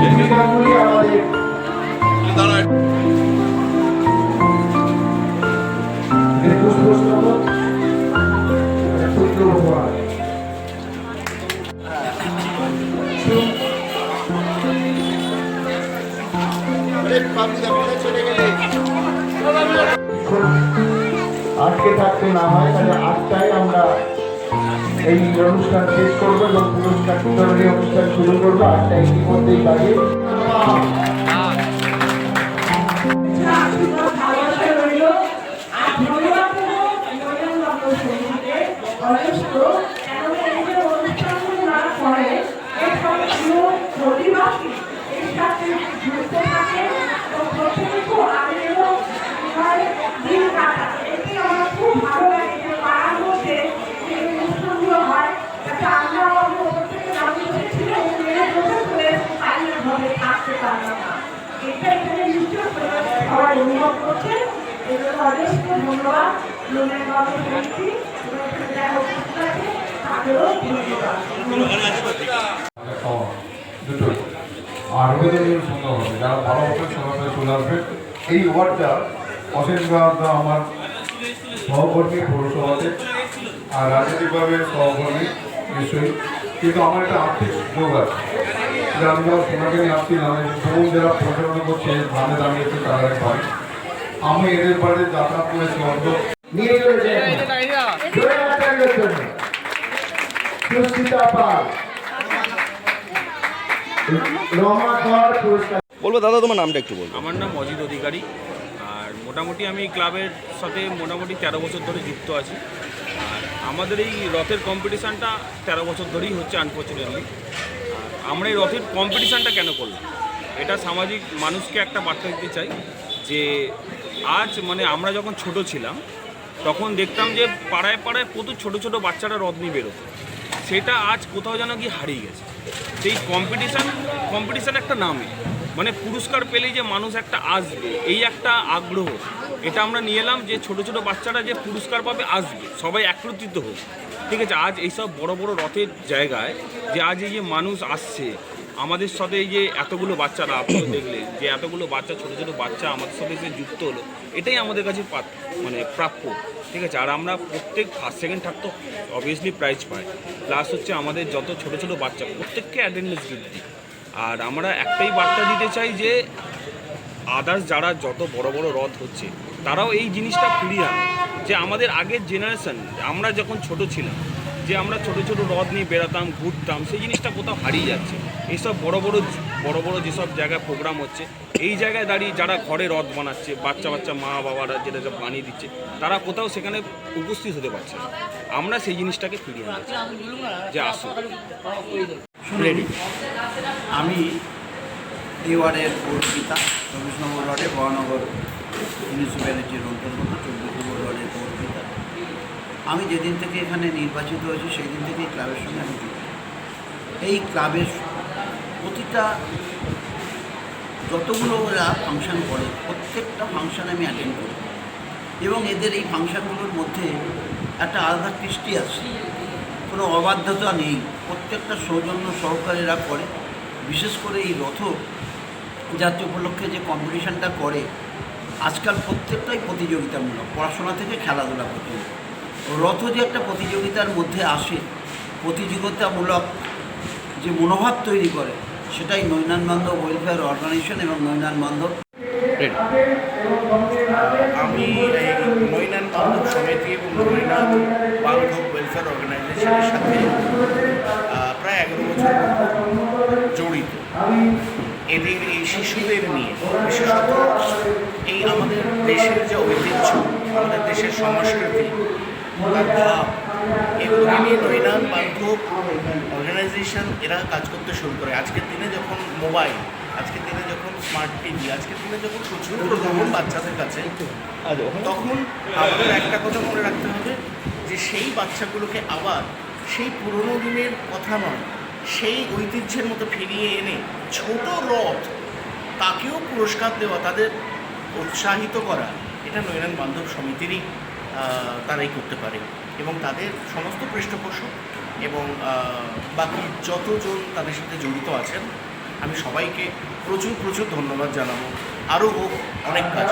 ভূমিকাগুলি আমাদের আজকে থাকতে না হয় তাহলে আটটায় আমরা এই অনুষ্ঠান শেষ করব এবং পুরস্কার বিতরণী অনুষ্ঠান শুরু করব আটটা ইতিমধ্যেই বাড়িয়ে Thank রইল আর ধন্যবাদ দেবো নরেন্দ্র সঙ্গীতে অনেস্ত কেন এই যে অনুষ্ঠানগুলো না করে এসব পুরো পরিবারকে এর সাথে যুক্ত থাকে এবং প্রত্যেকে খুব আনন্দ হয় দিন কাটায় এতে আমার খুব ভালো লাগে যে পাড়ার মধ্যে যে অনুষ্ঠানগুলো হয় যাতে আমরা আমাদের ওপর থেকে দাঁড়িয়ে বসেছিল মেরে বসে চলে পালিয়ে ঘরে থাকতে পারলাম না এটা এখানে নিশ্চয় সবাই অনুভব করছে আর সুন্দর হবে, যারা ভালো হবে আসবে। এই ওয়ার্ডটা অশেষভাবে আমার সহকর্মী, পৌরসভাতে, আর রাজনৈতিকভাবে সহকর্মী, নিশ্চয়ই। কিন্তু আমার একটা আর্থিক যোগ আছে। যে আমি যখন সোনাকে নিয়ে আসছিলাম যারা পরিচালনা করছে ভাবে দাঁড়িয়েছে, তারা ভাই আমি এদের বাড়িতে যাতায়াত করেছি নিয়ে চলে পুরস্কার। বলব দাদা তোমার নামটা একটু বলব। আমার নাম অজিত অধিকারী। আর মোটামুটি আমি ক্লাবের সাথে মোটামুটি তেরো বছর ধরে যুক্ত আছি। আর আমাদের এই রথের কম্পিটিশানটা তেরো বছর ধরেই হচ্ছে আনফর্চুনেটলি আর আমরা এই রথের কম্পিটিশানটা কেন করলাম? এটা সামাজিক মানুষকে একটা বার্তা দিতে চাই। যে আজ মানে আমরা যখন ছোট ছিলাম, তখন দেখতাম যে পাড়ায় পাড়ায় কত ছোট ছোট বাচ্চারা রথ নিয়ে বেরোতো। সেটা আজ কোথাও যেন গিয়ে হারিয়ে গেছে। সেই কম্পিটিশান কম্পিটিশান একটা নামে। মানে পুরস্কার পেলেই যে মানুষ একটা আসবে, এই একটা আগ্রহ। এটা আমরা নিয়ে এলাম যে ছোট ছোট বাচ্চারা যে পুরস্কার পাবে, আসবে। সবাই একত্রিত হোক। ঠিক আছে, আজ এইসব বড় বড় রথের জায়গায় যে আজ এই যে মানুষ আসছে আমাদের সাথে যে এতগুলো বাচ্চারা, আপনারা দেখলেন যে এতগুলো বাচ্চা, ছোট ছোট বাচ্চা আমাদের সাথে যে যুক্ত হলো, এটাই আমাদের কাছে মানে প্রাপ্য, ঠিক আছে? আর আমরা প্রত্যেক ফার্স্ট সেকেন্ড থার্ড তো অবভিয়াসলি প্রাইজ পাই। প্লাস হচ্ছে আমাদের যত ছোট ছোট বাচ্চা, প্রত্যেককে অ্যাটেন্ডেন্স বৃদ্ধি আর আমরা একটাই বার্তা দিতে চাই যে আদার্স যারা যত বড় বড় রথ হচ্ছে, তারাও এই জিনিসটা ফিরিয়ে আনে যে আমাদের আগের জেনারেশন আমরা যখন ছোট ছিলাম যে আমরা ছোট ছোট রথ নিয়ে বেড়াতাম, ঘুরতাম, সেই জিনিসটা কোথাও হারিয়ে যাচ্ছে। এইসব বড় বড় বড় বড় যেসব জায়গায় প্রোগ্রাম হচ্ছে, এই জায়গায় দাঁড়িয়ে যারা ঘরে রথ বানাচ্ছে, বাচ্চা বাচ্চা, মা বাবারা যেটা সব বানিয়ে দিচ্ছে, তারা কোথাও সেখানে উপস্থিত হতে পারছে আমরা সেই জিনিসটাকে ফিরিয়ে চাই। যে আসুন রেডি আমি এই পৌরপিতা চব্বিশ নম্বর ওয়ার্ডে বরানগর মিউনিসিপ্যালিটির অন্তর্গত, চব্বিশ নম্বর পৌরপিতা আমি যেদিন থেকে এখানে নির্বাচিত হয়েছি সেই দিন থেকেই ক্লাবের সঙ্গে আমি এই ক্লাবের প্রতিটা যতগুলো ওরা ফাংশন করে, প্রত্যেকটা ফাংশানে আমি অ্যাটেন্ড করি। এবং এদের এই ফাংশনগুলোর মধ্যে একটা আলাদা কৃষ্টি আছে। কোনো অবাধ্যতা নেই। প্রত্যেকটা সৌজন্য সহকারীরা করে। বিশেষ করে এই রথ যাত্রা উপলক্ষে যে কম্পিটিশানটা করে, আজকাল প্রত্যেকটাই প্রতিযোগিতামূলক। পড়াশোনা থেকে খেলাধুলা পর্যন্ত। রথ যে একটা প্রতিযোগিতার মধ্যে আসে। প্রতিযোগিতামূলক যে মনোভাব তৈরি করে, সেটাই নৈনান বান্ধব ওয়েলফেয়ার অর্গানাইজেশন এবং নৈনান বান্ধব। আমি নৈনান বান্ধব সমিতি এবং নৈনান বান্ধব ওয়েলফেয়ার অর্গানাইজেশনের সাথে প্রায় এগারো বছর জড়িত। এদের এই শিশুদের নিয়ে, বিশেষত এই আমাদের দেশের যে ঐতিহ্য, আমাদের দেশের সংস্কৃতি এগুলোকে নিয়ে বান্ধব অর্গানাইজেশন এরা কাজ করতে শুরু করে আজকের দিনে যখন মোবাইল, আজকের দিনে যখন স্মার্ট টিভি আজকের দিনে যখন প্রচুর প্রলোভন বাচ্চাদের কাছে তখন আমাদের একটা কথা মনে রাখতে হবে যে সেই বাচ্চাগুলোকে আবার সেই পুরনো দিনের কথা নয় সেই ঐতিহ্যের মতো ফিরিয়ে এনে ছোট রথ তাকেও পুরস্কার দেওয়া তাদের উৎসাহিত করা, এটা নৈরান বান্ধব সমিতিরই তারাই করতে পারে। এবং তাদের সমস্ত পৃষ্ঠপোষক এবং বাকি যতজন তাদের সাথে জড়িত আছেন, আমি সবাইকে প্রচুর প্রচুর ধন্যবাদ জানাব। আরও হোক অনেক কাজ।